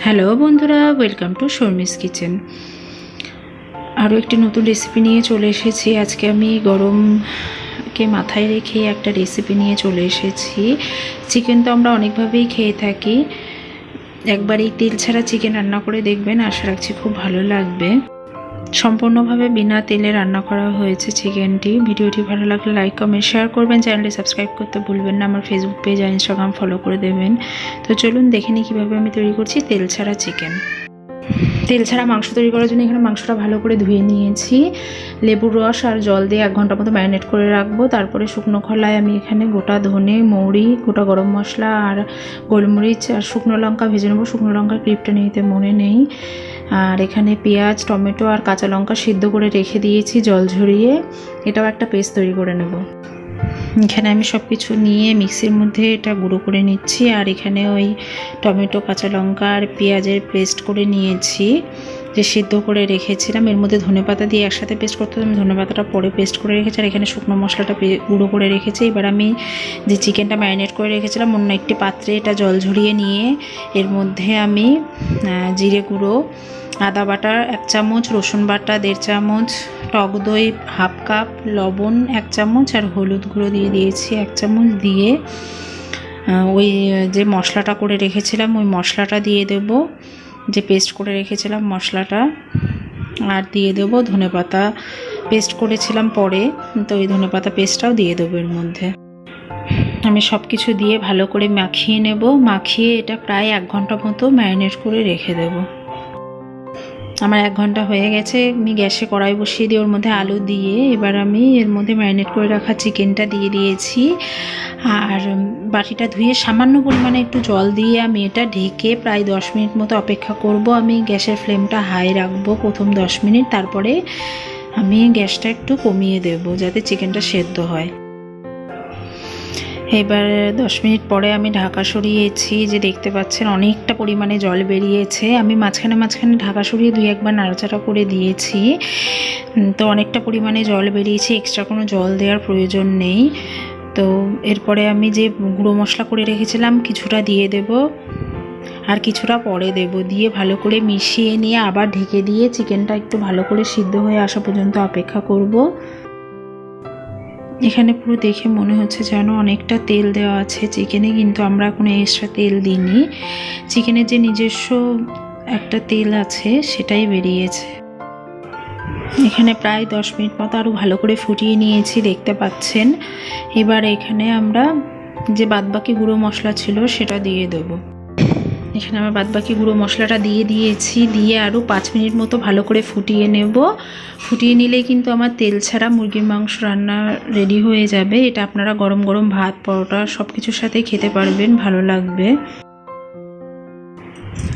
Hello বন্ধুরা, welcome to Sharmi's kitchen. আরও একটি নতুন রেসিপি নিয়ে চলে এসেছি। আজকে আমি গরমকে মাথায় রেখে একটা রেসিপি নিয়ে চলে এসেছি। চিকেন তো আমরা অনেকভাবেই খেয়ে থাকি। একবার এই তেল ছাড়া চিকেন রান্না করে দেখবেন, আশা রাখছি খুব ভালো লাগবে। সম্পূর্ণভাবে বিনা তেলে রান্না করা হয়েছে চিকেনটি। ভিডিওটি ভালো লাগলে লাইক কমেন্ট শেয়ার করবেন। চ্যানেলটি সাবস্ক্রাইব করতে ভুলবেন না। আমার ফেসবুক পেজ আর ইনস্টাগ্রাম ফলো করে দেবেন। তো চলুন দেখে নিই কীভাবে আমি তৈরি করছি তেল ছাড়া চিকেন। তেল ছাড়া মাংস তৈরি করার জন্য এখানে মাংসটা ভালো করে ধুয়ে নিয়েছি। লেবুর রস আর জল দিয়ে এক ঘণ্টা মতো ম্যারিনেট করে রাখব। তারপরে শুকনো খোলায় আমি এখানে গোটা ধনে, মৌরি, গোটা গরম মশলা আর গোলমরিচ আর শুকনো লঙ্কা ভেজে নেব। শুকনো লঙ্কার ক্লিপটা নিতে মনে নেই। আর এখানে পেঁয়াজ, টমেটো আর কাঁচা লঙ্কা সিদ্ধ করে রেখে দিয়েছি জল ঝরিয়ে। এটাও একটা পেস্ট তৈরি করে নেব। এখানে আমি সব কিছু নিয়ে মিক্সির মধ্যে এটা গুঁড়ো করে নিচ্ছি, আর এখানে ওই টমেটো, কাঁচা লঙ্কা আর পেঁয়াজের পেস্ট করে নিয়েছি। যে সিদ্ধ করে রেখেছিলাম, এর মধ্যে ধনেপাতা দিয়ে একসাথে পেস্ট করতে আমি ধনেপাতাটা পরে পেস্ট করে রেখেছি, আর এখানে শুকনো মশলাটা গুঁড়ো করে রেখেছি। এবার আমি যে চিকেনটা ম্যারিনেট করে রেখেছিলাম, অন্য একটি পাত্রে এটা জল ঝরিয়ে নিয়ে এর মধ্যে আমি জিরে গুঁড়ো আদা বাটা এক চামচ, রসুন বাটা দেড় চামচ, টক দই হাফ কাপ, লবণ এক চামচ আর হলুদ গুঁড়ো দিয়ে দিয়েছি এক চামচ দিয়ে। ওই যে মশলাটা করে রেখেছিলাম ওই মশলাটা দিয়ে দেব। যে পেস্ট করে রেখেছিলাম মশলাটা আর দিয়ে দেবো ধনেপাতা পেস্ট করেছিলাম পরে, তো ওই ধনেপাতা পেস্টটাও দিয়ে দেবো এর মধ্যে। আমি সব কিছু দিয়ে ভালো করে মাখিয়ে নেব। মাখিয়ে এটা প্রায় এক ঘণ্টা মতো ম্যারিনেট করে রেখে দেবো। আমার এক ঘণ্টা হয়ে গেছে, আমি গ্যাসে কড়াই বসিয়ে দিয়ে ওর মধ্যে আলু দিয়ে এবার আমি এর মধ্যে ম্যারিনেট করে রাখা চিকেনটা দিয়ে দিয়েছি। আর বাটিটা ধুয়ে সামান্য পরিমাণে একটু জল দিয়ে আমি এটা ঢেকে প্রায় দশ মিনিট মতো অপেক্ষা করব। আমি গ্যাসের ফ্লেমটা হাই রাখব প্রথম দশ মিনিট, তারপরে আমি গ্যাসটা একটু কমিয়ে দেব যাতে চিকেনটা সেদ্ধ হয়। এবার দশ মিনিট পরে আমি ঢাকা সরিয়েছি যে দেখতে পাচ্ছেন অনেকটা পরিমাণে জল বেরিয়েছে। আমি মাঝখানে মাঝখানে ঢাকা সরিয়ে দুই একবার নাড়াচাড়া করে দিয়েছি। তো অনেকটা পরিমাণে জল বেরিয়েছে এক্সট্রা কোনো জল দেওয়ার প্রয়োজন নেই। তো এরপরে আমি যে গুঁড়ো মশলা করে রেখেছিলাম কিছুটা দিয়ে দেব, আর কিছুটা পরে দেব। দিয়ে ভালো করে মিশিয়ে নিয়ে আবার ঢেকে দিয়ে চিকেনটা একটু ভালো করে সিদ্ধ হয়ে আসা পর্যন্ত অপেক্ষা করব। এখানে পুরো দেখে মনে হচ্ছে যেন অনেকটা তেল দেওয়া আছে চিকেনে, কিন্তু আমরা কোনো এক্সট্রা তেল দিইনি। চিকেনের যে নিজস্ব একটা তেল আছে, সেটাই বেরিয়েছে। এখানে প্রায় দশ মিনিট মতো আরও ভালো করে ফুটিয়ে নিয়েছি, দেখতে পাচ্ছেন। এবার এখানে আমরা যে বাদবাকি গুঁড়ো মশলা ছিল, সেটা দিয়ে দেবো। এখানে আমার বাদবাকি গুঁড়ো মশলাটা দিয়ে দিয়েছি। দিয়ে আরও পাঁচ মিনিট মতো ভালো করে ফুটিয়ে নেব। ফুটিয়ে নিলেই কিন্তু আমার তেল ছাড়া মুরগির মাংস রান্না রেডি হয়ে যাবে। এটা আপনারা গরম গরম ভাত, পরোটা সব কিছুর সাথে খেতে পারবেন, ভালো লাগবে।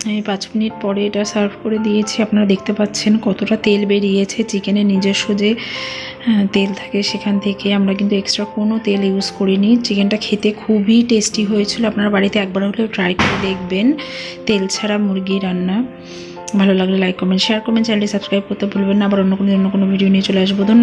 আমি পাঁচ মিনিট পরে এটা সার্ভ করে দিয়েছি। আপনারা দেখতে পাচ্ছেন কতটা তেল বেরিয়েছে। চিকেনের নিজস্ব যে তেল থাকে সেখান থেকে আমরা কিন্তু এক্সট্রা কোনো তেল ইউজ করিনি। চিকেনটা খেতে খুবই টেস্টি হয়েছিল। আপনারা বাড়িতে একবার হলেও ট্রাই করে দেখবেন। তেল ছাড়া মুরগি রান্না। ভালো লাগলে লাইক কমেন্ট শেয়ার করবেন চ্যানেলটি সাবস্ক্রাইব করতে ভুলবেন না। আবার অন্য কোনো অন্য কোনো ভিডিও নিয়ে চলে আসব। ধন্যবাদ।